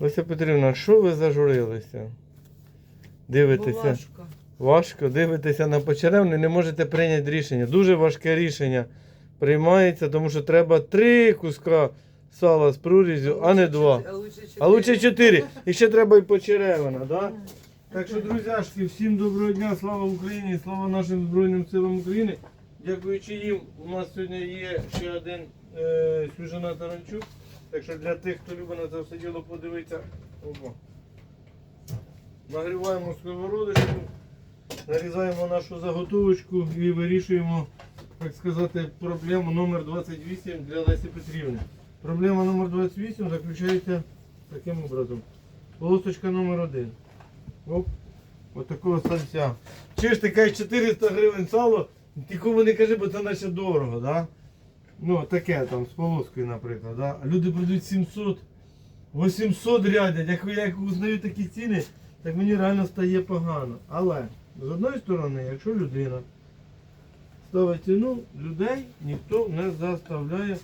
Леся Петрівна, що ви зажурилися? Дивитеся. Важко. Важко дивитеся на почеревне, не можете прийняти рішення. Дуже важке рішення приймається, тому що треба три куска сала з прорізю, а не два. А лучше чотири. І ще треба і почеревина, да? Так що, друзяшки, всім доброго дня, слава Україні, слава нашим Збройним силам України. Дякуючи їм, у нас сьогодні є ще один е, Свіжана Таранчук. Так що для тих, хто любить на це все діло подивитися, опа. нагріваємо сковородочку, нарізаємо нашу заготовочку і вирішуємо, так сказати, проблему номер 28 для Лесі Петрівни. Проблема номер 28 заключається таким образом. Полосочка номер 1. Оп. От такого сальця. Чи ж ти кажеш 400 гривень сало, нікому не кажи, бо це наче дорого, да? Ну, таке там з полоскою, наприклад. Да? Люди продають 700, 800 рядять. Як я узнаю такі ціни, так мені реально стає погано. Але з одної сторони, якщо людина ставить ціну, людей ніхто не заставляє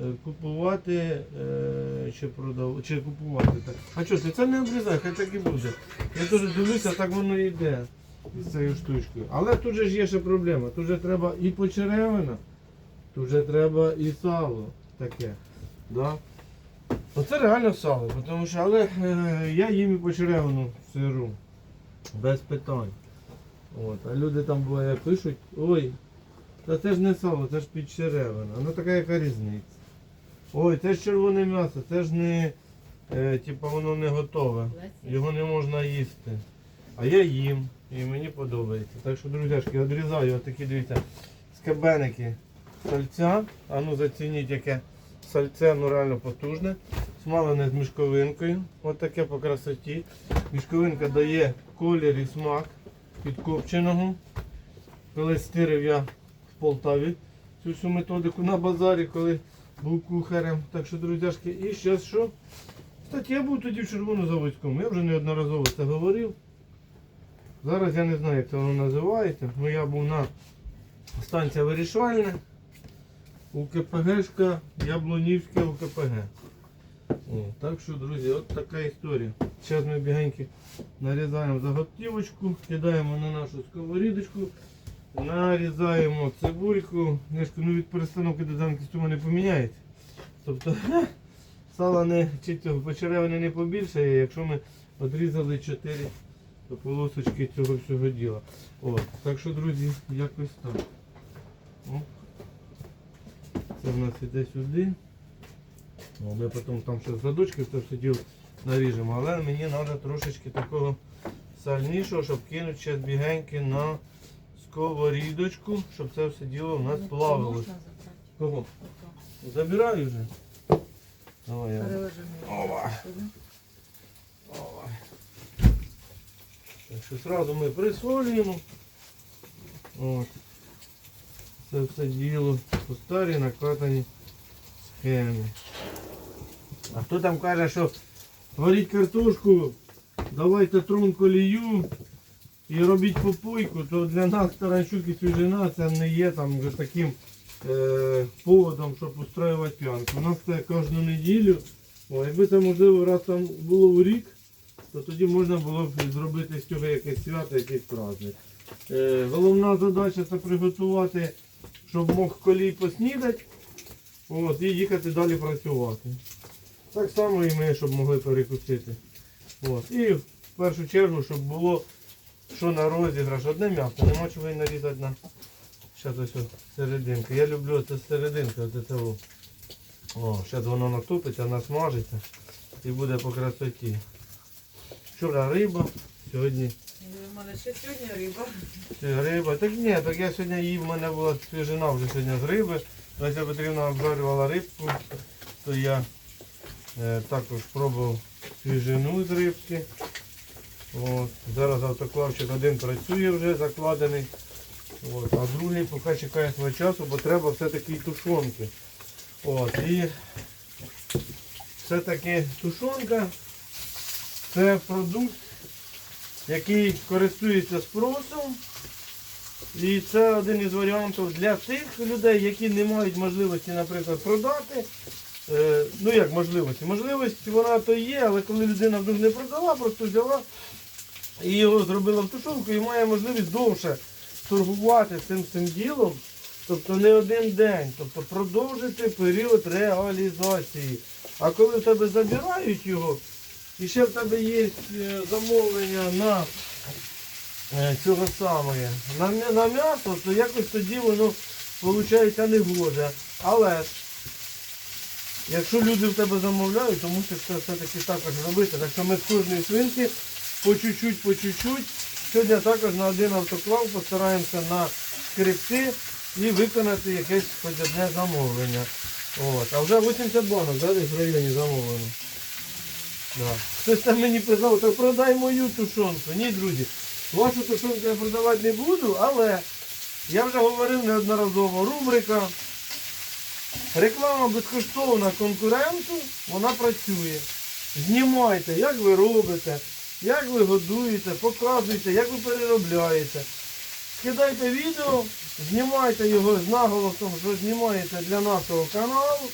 е, купувати е, чи продав... чи купувати так. А що ти це не обрізай, хай так і буде. Я теж дивлюся, так воно і йде з цією штучкою. Але тут же ж є ще проблема. Тут же треба і почеревина, тут же треба і сало таке. Да? Оце реально сало, тому що але е, я їм і почеревину сиру. Без питань. От, а люди там буває пишуть, ой, та це ж не сало, це ж підчеревина. Ну така яка різниця. Ой, це ж червоне м'ясо, це ж не, е, типу, воно не готове. Його не можна їсти. А я їм і мені подобається. Так що, друзяшки, відрізаю отакі, дивіться, скабеники сальця. А ну зацініть, яке сальце, ну реально потужне. Смалене з мішковинкою. Ось таке по красоті. Мішковинка дає колір і смак підкопченого. Колись стирив я в Полтаві цю всю методику на базарі, коли був кухарем. Так що, друзяшки, і зараз що? Кстати, я був тоді в Червонозаводському, я вже неодноразово це говорив. Зараз я не знаю, як це воно називається. Ну я був на станція вирішальна. У КПГшка Яблонівське УКПГ. О, так що, друзі, от така історія. Зараз ми бігеньки нарізаємо заготівочку, кидаємо на нашу сковорідочку, нарізаємо цибульку. Книжку, ну від перестановки до сума не поміняється. Тобто сала не чи цього почеревини не побільшає, якщо ми відрізали 4 полосочки цього всього діла. От, так що, друзі, якось так. О. Це в нас іде сюди. Ну, Ми потім там ще з задочки все діло наріжемо. Але мені треба трошечки такого сальнішого, щоб кинути ще бігеньки на сковорідочку, щоб це все діло у нас плавилось. Кого? Забираю вже. Давай я. Ова. Ова. Так що одразу ми присолюємо. От. Це все діло по старій накатані схемі. А хто там каже, що варіть картошку, давайте трун колію і робіть попойку, то для нас Таранчук і свіжина це не є там вже таким е, поводом, щоб устроювати п'янку. У нас це кожну неділю. О, якби це можливо раз там було в рік, то тоді можна було б зробити з цього якесь свято, якийсь праздник. Е, головна задача це приготувати, щоб мог колій поснідати от, і їхати далі працювати. Так само і ми, щоб могли перекусити. От. І в першу чергу, щоб було що на розіграш. Одне м'ясо, нема чого і нарізати на Щас ось серединка. Я люблю це серединка, о. Зараз воно натопиться, насмажиться і буде по красоті. Вчора риба, сьогодні мене ще сьогодні риба. Риба. Так ні, так я сьогодні їв, в мене була свіжина вже сьогодні з риби. Леся Петрівна обжарювала рибку, то я е, також пробував свіжину з рибки. От. Зараз автоклавчик один працює вже закладений. От. А другий поки чекає свого часу, бо треба все-таки тушонки. От. І все-таки тушонка це продукт, який користується спросом. І це один із варіантів для тих людей, які не мають можливості, наприклад, продати Е, ну як можливості? Можливість вона то є, але коли людина вдруг не продала, просто взяла і його зробила в тушонку і має можливість довше торгувати цим цим ділом, тобто не один день, тобто продовжити період реалізації. А коли в тебе забирають його, і ще в тебе є е, замовлення на е, цього самого, на, на м'ясо, то якось тоді воно виходить не гоже. Але якщо люди в тебе замовляють, то мусиш це все-таки також робити. Так що ми з кожної свинки по чуть-чуть, по чуть-чуть. Сьогодні також на один автоклав постараємося на скрипти і виконати якесь хоч одне замовлення. От. А вже 80 банок, десь в районі замовлено. Да. Хтось там мені писав, то продай мою тушонку. Ні, друзі, вашу тушонку я продавати не буду, але я вже говорив неодноразово, рубрика реклама безкоштовна конкуренту, вона працює. Знімайте, як ви робите, як ви годуєте, показуйте, як ви переробляєте. Скидайте відео, знімайте його з наголосом, що знімаєте для нашого каналу,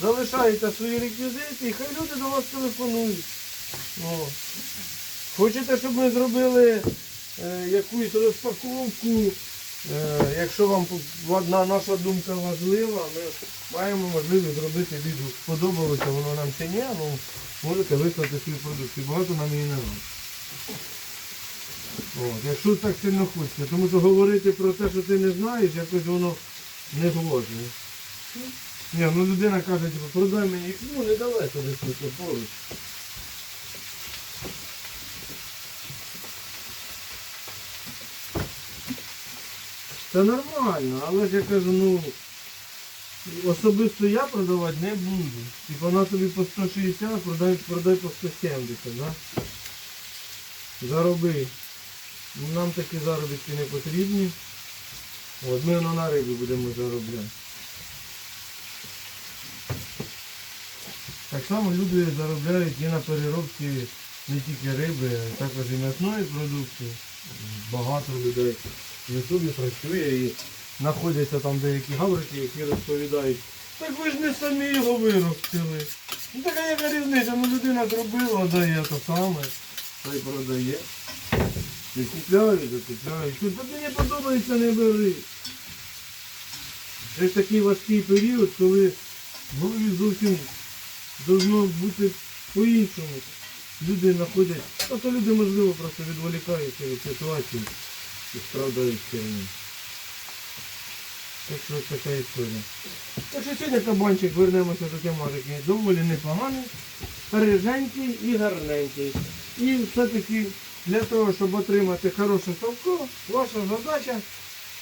залишаєте свої реквізити і хай люди до вас телефонують. О. Хочете, щоб ми зробили е, якусь розпаковку, е, якщо вам одна наша думка важлива, ми маємо можливість зробити відео. Сподобалося воно нам чи ні, ну можете вислати свою продукцію. Багато нам її не. От, якщо так сильно хочеться, тому що говорити про те, що ти не знаєш, якось воно не згодне. Ні, ну людина каже, типу, продай мені ну недалеко десь тут поруч. Це нормально, але ж я кажу, ну особисто я продавати не буду. Типу вона тобі по 160, продай, продай по 170, да? Зароби. Нам такі заробітки не потрібні. От ми на рибі будемо заробляти. Так само люди заробляють і на переробці не тільки риби, а також і м'ясної продукції. Багато людей в Ютубі працює і знаходяться там деякі гаврики, які розповідають, так ви ж не самі його виростили. Ну така яка різниця, ну людина зробила, дає те саме, та й продає. І купляють, закупляють. Тут тобі не подобається, не бери. Це ж такий важкий період, коли голові зовсім должно бути по-іншому. Люди знаходять, тобто люди можливо просто відволікаються від ситуації і страдають херні. Так що ось така історія. Так що сьогодні кабанчик вернемося до тематики. Доволі непоганий, риженький і гарненький. І все-таки для того, щоб отримати хороше совко, ваша задача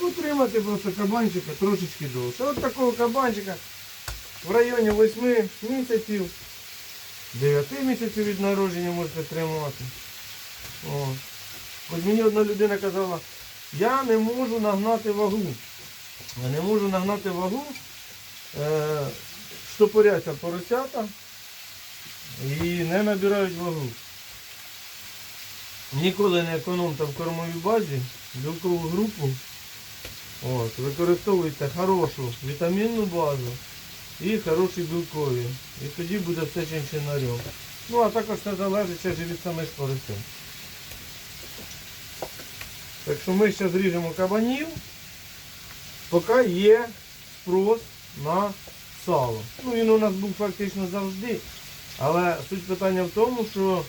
утримати просто кабанчика трошечки довше. От такого кабанчика в районі 8 місяців, 9 місяців від народження можете тримати. О. От мені одна людина казала, я не можу нагнати вагу. Я не можу нагнати вагу, е, штопоряться поросята і не набирають вагу. Ніколи не економте в кормовій базі білкову групу. От, використовуйте хорошу вітамінну базу і хороші білкові. І тоді буде все чинчинарем. Ну а також це залежить ще від самих поросят. Так що ми ще зріжемо кабанів, поки є спрос на сало. Ну він у нас був фактично завжди. Але суть питання в тому, що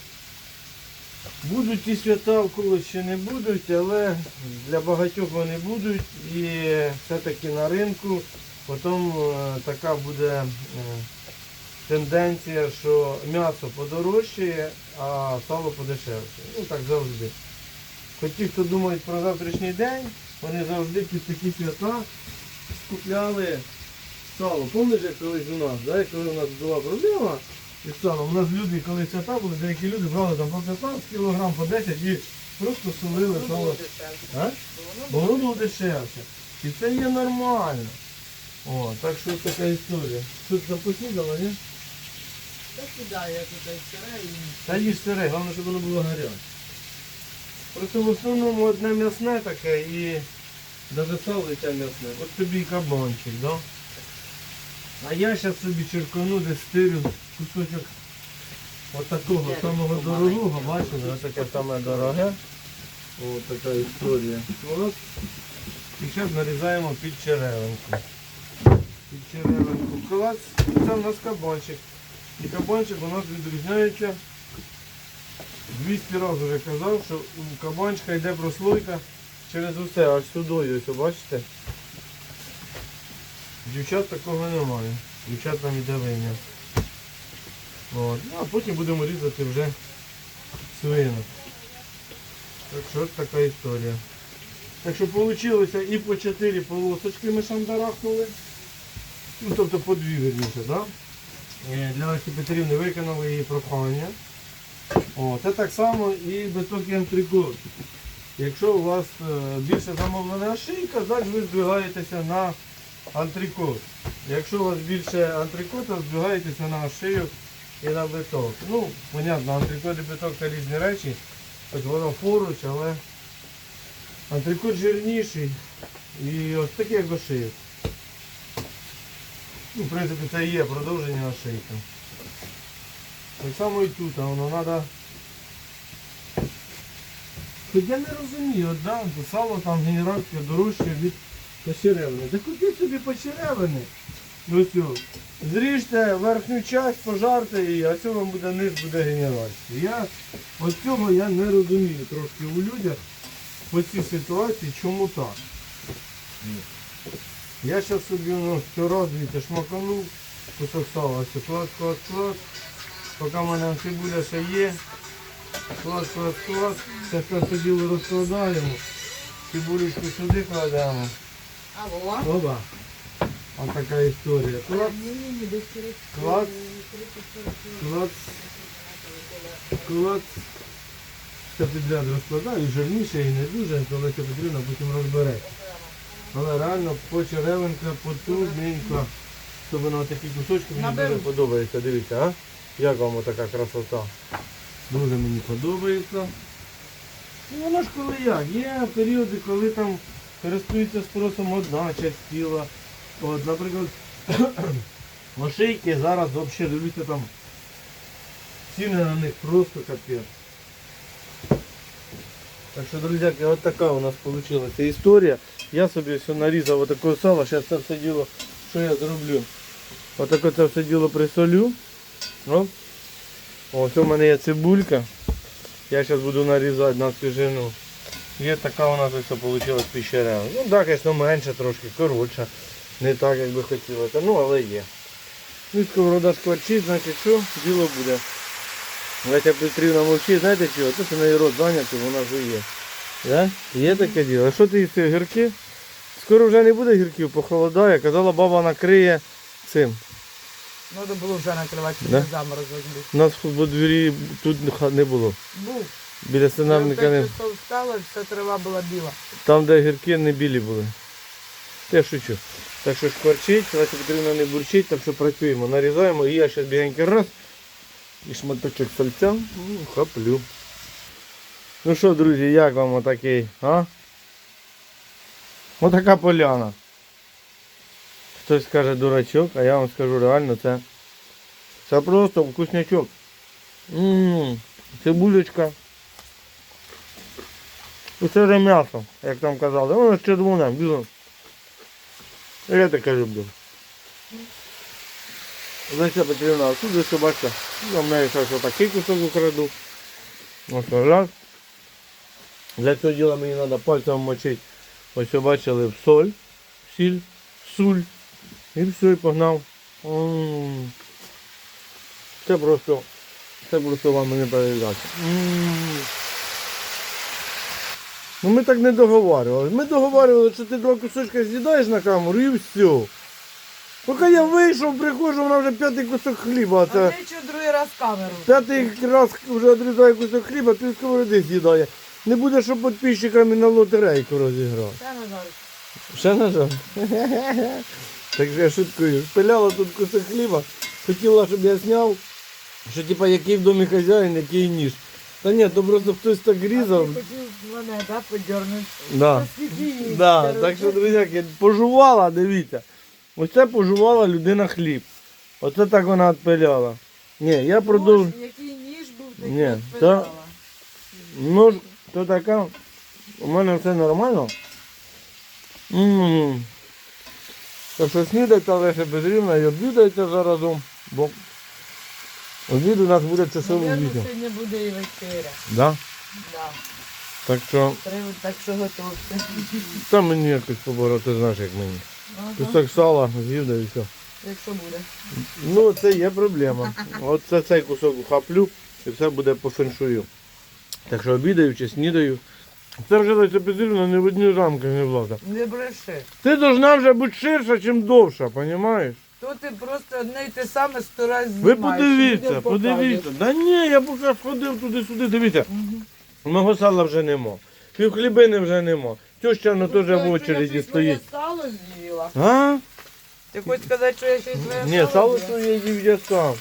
будуть ті свята, в ще не будуть, але для багатьох вони будуть. І все-таки на ринку потім е, така буде е, тенденція, що м'ясо подорожчає, а сало подешевше. Ну так завжди. Хоч ті, хто думають про завтрашній день, вони завжди під такі свята скупляли сало. Пам'ятаєш, як колись у нас, да? коли у нас була проблема із салом, у нас люди, коли свята були, деякі люди брали там по 15 кг, по 10 і просто солили сало. Бо воно було дешевше. І це є нормально. О, так що така історія. Там поснідала, ні? Так кидаю я туди сире і Та їж сире, головне, щоб воно було гаряче. Просто в основному одне м'ясне таке і навіть сало м'ясне. От тобі і кабанчик, да? А я зараз собі черкану, десь стирю кусочок отакого Де самого дорогого, бачите, ось таке саме дороге. Ось така історія. І зараз нарізаємо під черевинку. Черевинку. Клац, це у нас кабанчик. І кабанчик у нас відрізняється. 200 разів вже казав, що у кабанчика йде прослойка через усе, аж сюди, ось бачите? Дівчат такого немає. Дівчат там іде виня. От. Ну, а потім будемо різати вже свинок. Так що от така історія. Так що вийшло і по 4 полосочки ми шандарахнули. Ну, тобто по дві верніше, да? Е, Для Лесі Петрівни виконали її прохання. Це так само і високий антрикот. Якщо у вас е, більше замовлена шийка, значить ви здвигаєтеся на антрикот. Якщо у вас більше антрикота, здвигаєтеся на шию і на биток. Ну, понятно, антрикот і биток це різні речі. Хоч воно поруч, але антрикот жирніший і ось такий як шиїв. Ну, в принципі, це і є продовження шийка. Так само і тут, а воно треба. Я не розумію, от, да, сало там генеральське дорожче від почеревини. Та куди собі почеревини? Ну все. Зріжте верхню часть, пожарте її, а цього вам буде низ, буде генеральський. Я от цього я не розумію трошки у людях по цій ситуації, чому так. Я зараз собі ну, раз дивіться, шмаканув, кусок сала, все, клас, клас. Поки в мене цибуля ще є. Клас, клас, клас. Це діло розкладаємо. Цибулечку сюди кладемо. Алло. Оба. Ось така історія. Клац, Ні-ні-ні. Клац. клац, клац. Все підряд розкладаю, жирніше і не дуже, то Леся Петрівна потім розбере. Але реально почеревинка потужненька. Особливо такі кусочки мені дуже подобається. Дивіться, а? Як вам така красота? Дуже мені подобається. Ну воно ж коли як. Є періоди, коли там користується спросом одна часть тіла. От, наприклад, ошейки зараз взагалі дивіться там. Ціни на них просто капець. Так що, друзяки, от така у нас вийшла історія. Я собі все нарізав отакого сала, зараз це все діло, що я зроблю? Отаке це все діло присолю. О, Ось у мене є цибулька. Я зараз буду нарізати на свіжину. Є така у нас ось вийшла піщерева. Ну так, звісно, менше трошки, коротше. Не так, як би хотілося. Ну, але є. Ну, сковорода шкварчить, значить що, діло буде. Леся Петрівна мовчить, знаєте чого? Це що неї рот зайнятий, вона вже є. Да? Є таке діло. А що ти їсти гірки? Скоро вже не буде гірків, похолодає. Казала, баба накриє цим. Треба було вже накривати, Да? не заморозок був. У нас в дворі тут не було. Був. Біля сценарника не. Часов вся трава була біла. Там, де гірки, не білі були. Те шучу. Так що шкварчить, Леся Петрівна не бурчить, так що працюємо. Нарізаємо і я зараз бігенький раз. І шматочок сальця. Ну, хаплю. Ну що, друзі, як вам отакий, а? Отака поляна. Хтось скаже дурачок, а я вам скажу реально це. Це просто вкуснячок. Ммм, цибулечка. І це вже м'ясо, як там казали. Воно з червоне, біле. Я таке люблю. Леся Петрівна, тут ви що бачите, я в неї щось отакий кусок украду. Ось раз. Для цього діла мені треба пальцем мочити. Ось ви бачили соль, сіль, суль. І все, і погнав. Це просто, це просто вам не передати. Ну ми так не договарювали. Ми договарювали, що ти два кусочка з'їдаєш на камеру і все. Поки я вийшов, приходжу, вона вже п'ятий кусок хліба. А Це ти що другий раз камеру? п'ятий раз вже відрізає кусок хліба, ти сковороди з'їдає. Не буде, щоб підписчиками на лотерейку розіграв. Це не знаю. Ще на жаль. Так я шуткую. Пиляла тут кусок хліба, хотіла, щоб я зняв, що типа який в домі хазяїн, який ніж. Та ні, то просто хтось так А ти хотів мене, да, подернути? Да. Да, коротше. так що, друзяки, пожувала, дивіться. Оце пожувала людина хліб. Оце так вона відпиляла. Ні, я продовжу. Який ніж був, такий Ні, відпиляла. Ну, то така. У мене все нормально. м Так що снідайте Олеся і обідайте заразом, бо обід у нас буде часовий Наверно, сьогодні буде і вечеря. Да? Да. Так що Треба, так що готовся. там мені якось побороти, знаєш як мені. Ага. Кусок сала, з'їв да і все. Якщо буде. Ну, це є проблема. От це цей кусок ухаплю і все буде по феншую. Так що обідаю чи снідаю. Це вже Леся Петрівна не в одні рамки не влазить. Не бреши. Ти должна вже бути ширша, чим довша, розумієш? То ти просто одне й те саме сто раз Ви знімаєш. подивіться, подивіться. Да ні, я поки ходив туди-сюди, дивіться. Мого сала вже нема. Пів хлібини вже нема. Теща ну теж Ну, в очереді стоїть. сало з'їла. А? Ти хочеш сказати, що я ще й своє Ні, сало з'їла? своє їв я сам.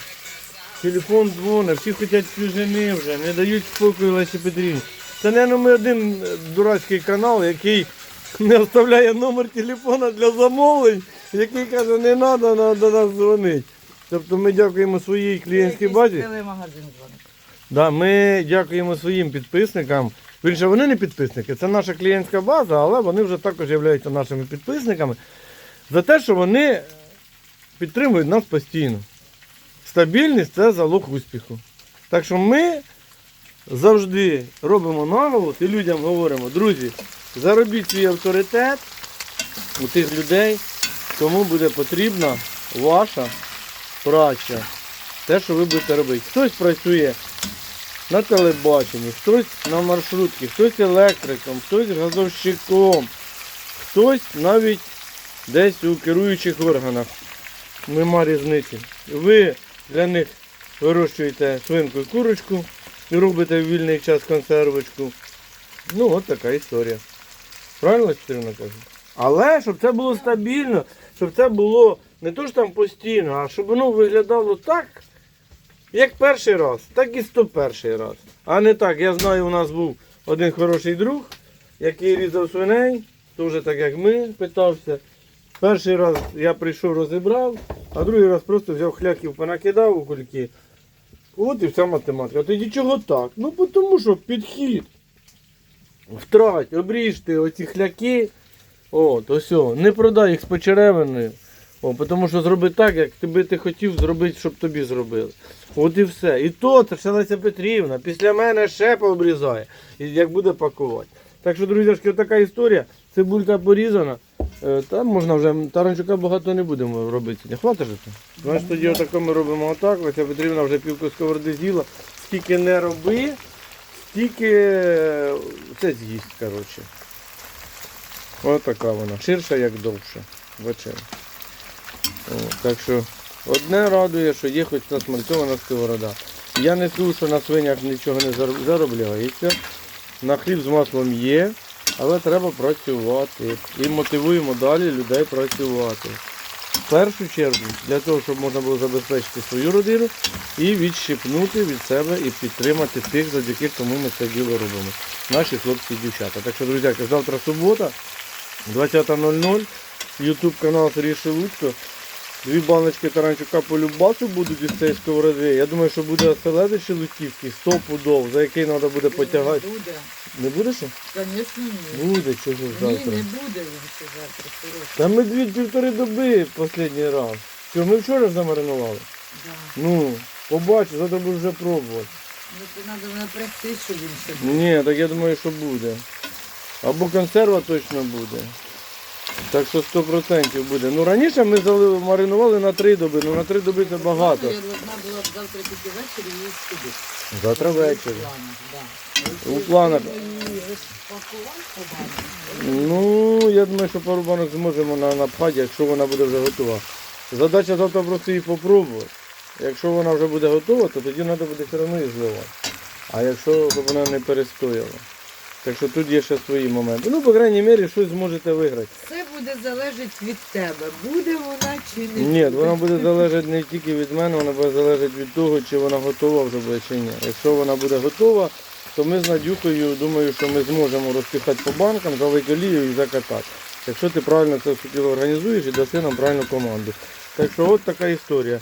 Телефон дзвонить, всі хочуть свіжини вже, не дають спокою Лесі Петрівні. Це, мабуть, ми один е, дурацький канал, який не оставляє номер телефона для замовлень, який каже, не треба до нас дзвонити. Тобто ми дякуємо своїй клієнтській базі. ми дякуємо своїм підписникам. Більше вони не підписники, це наша клієнтська база, але вони вже також являються нашими підписниками за те, що вони підтримують нас постійно. Стабільність це залог успіху. Так що ми завжди робимо наголос і людям говоримо, друзі, заробіть свій авторитет у тих людей, кому буде потрібна ваша праця. Те, що ви будете робити. Хтось працює на телебаченні, хтось на маршрутці, хтось електриком, хтось газовщиком, хтось навіть десь у керуючих органах. Нема різниці. Ви для них вирощуєте свинку і курочку і робите в вільний час консервочку. Ну, от така історія. Правильно Катерина каже? Але щоб це було стабільно, щоб це було не то що там постійно, а щоб воно виглядало так, як перший раз, так і 101 раз. А не так. Я знаю, у нас був один хороший друг, який різав свиней, теж так як ми, питався. Перший раз я прийшов, розібрав, а другий раз просто взяв хляків, понакидав у кульки. От і вся математика. Тоді чого так? Ну тому що підхід. Втрать, обріжте оці хляки. От, ось, не продай їх з почеревиною. О, тому що зроби так, як ти ти хотів зробити, щоб тобі зробили. От і все. І то це все Леся Петрівна. Після мене ще пообрізає, як буде пакувати. Так що, друзяшки, така історія. Цибулька порізана. Е, Там можна вже таранчука багато не будемо робити. Не хватить же? Значить тоді отако ми робимо отак. Леся Петрівна вже півку сковороди з'їла. Скільки не роби, стільки е, це з'їсть, коротше. Ось така вона. Ширша, як довша. Вечеря. Так що одне радує, що є хоч насмальцьована сковорода. Я не скажу, що на свинях нічого не заробляється. На хліб з маслом є, але треба працювати. І мотивуємо далі людей працювати. В першу чергу для того, щоб можна було забезпечити свою родину і відщипнути від себе і підтримати тих, завдяки кому ми це діло робимо. Наші хлопці і дівчата. Так що, друзі, завтра субота, 20.00, YouTube канал Сергій Шелудько. Дві баночки таранчука по любасу будуть із цієї сковороди. Я думаю, що буде оселедець шелудьківський, 100 пудов, за який треба буде потягати. Не буде. Не буде ще? Звісно, ні. Буде, чого ж Ні, завтра. не буде він ще завтра. Сереж. Та ми дві півтори доби останній раз. Що, ми вчора ж замаринували? Да. Ну, побачу, завтра буду вже пробувати. Ну, то треба напрягти, щоб він ще був. Ні, так я думаю, що буде. Або консерва точно буде. Так що 100% буде. Ну раніше ми маринували на три доби, ну на три доби це багато. Я должна була б завтра тільки ввечері її сюди. Завтра ввечері. У планах. Ну, я думаю, що пару банок зможемо на, напхати, якщо вона буде вже готова. Задача завтра просто її попробувати. Якщо вона вже буде готова, то тоді треба буде все одно її зливати. А якщо щоб вона не перестояла. Так що тут є ще свої моменти. Ну, по крайній мірі, щось зможете виграти. Все буде залежати від тебе. Буде вона чи не Ні, вона буде залежати не тільки від мене, вона буде залежати від того, чи вона готова вже буде чи ні. Якщо вона буде готова, то ми з Надюхою думаю, що ми зможемо розпіхати по банкам, залити олію і закатати. якщо ти правильно це все діло організуєш і даси нам правильну команду. Так що от така історія.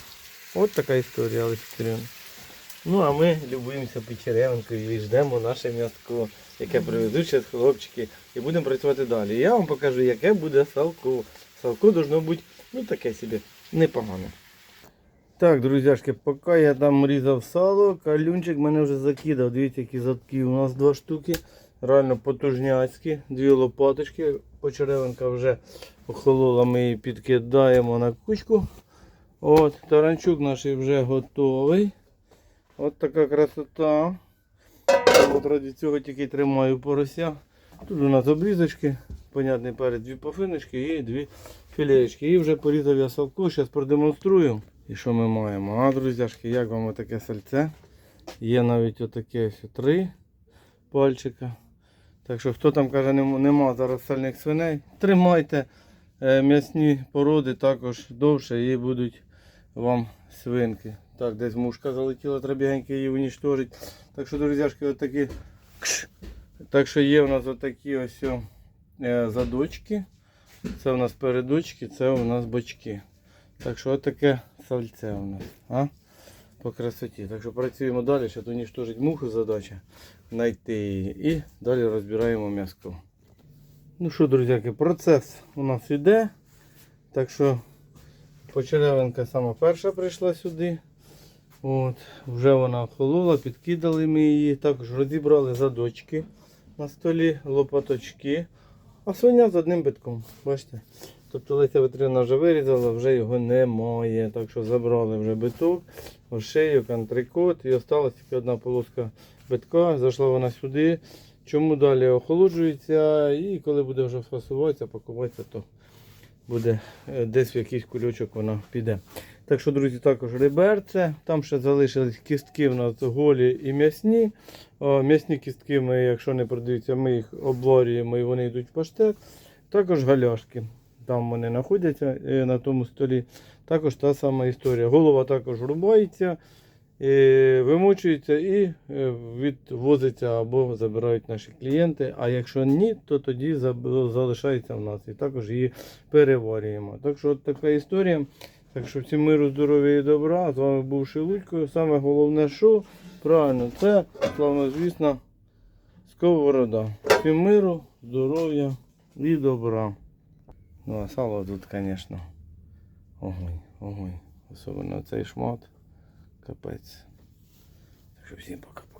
От така історія, Олеся Петрівна. Ну, а ми любуємося Печеревенкою і ждемо наше м'яско, яке привезуть зараз хлопчики, і будемо працювати далі. Я вам покажу, яке буде салко. Салко должно бути, ну таке собі, непогане. Так, друзяшки, поки я там різав сало, калюнчик мене вже закидав. Дивіться, які задки у нас два штуки. Реально потужняцькі, дві лопаточки. Почеревинка вже охолола, ми її підкидаємо на кучку. От, таранчук наш вже готовий. От така красота. От раді цього тільки тримаю порося. Тут у нас обрізочки, понятний перед дві пофиночки і дві філеєчки. І вже порізав я салку, зараз продемонструю. І що ми маємо? А, друзяшки, як вам таке сальце? Є навіть отаке ось три пальчика. Так що хто там каже, нема зараз сальних свиней, тримайте е, м'ясні породи також довше і будуть вам свинки. Так, десь мушка залетіла, треба бігенько її унічтожити. Так що, друзяшки, отакі. Так що є у нас отакі ось е, задочки. Це у нас передочки, це у нас бочки. Так що отаке сальце у нас. А? По красоті. Так що працюємо далі, ще унічтожить муху задача. Знайти її. І далі розбираємо м'яско. Ну що, друзяки, процес у нас іде. Так що Почеревинка сама перша прийшла сюди. От, вже вона охолола, підкидали ми її. Також розібрали задочки на столі, лопаточки. А свиня з одним битком. Бачите? Тобто Леся Петрівна вже вирізала, вже його немає. Так що забрали вже биток, ошейок, антрикот і осталась тільки одна полоска битка. Зайшла вона сюди. Чому далі охолоджується і коли буде вже фасуватися, пакуватися, то буде е, десь в якийсь кульочок вона піде. Так що, друзі, також реберце. Там ще залишились кістки в нас голі і м'ясні. М'ясні кістки, ми, якщо не продаються, ми їх обварюємо і вони йдуть в паштет. Також галяшки. Там вони знаходяться е, на тому столі. Також та сама історія. Голова також рубається, вимочується і е, відвозиться або забирають наші клієнти. А якщо ні, то тоді залишається в нас. І також її переварюємо. Так що от така історія. Так що всім миру, здоров'я і добра. З вами був Шелудько. Саме головне, що правильно, це славно, звісно, сковорода. Всім миру, здоров'я і добра. Ну а сало тут, звісно, огонь, огонь. Особливо цей шмат. Капець. Так що всім пока.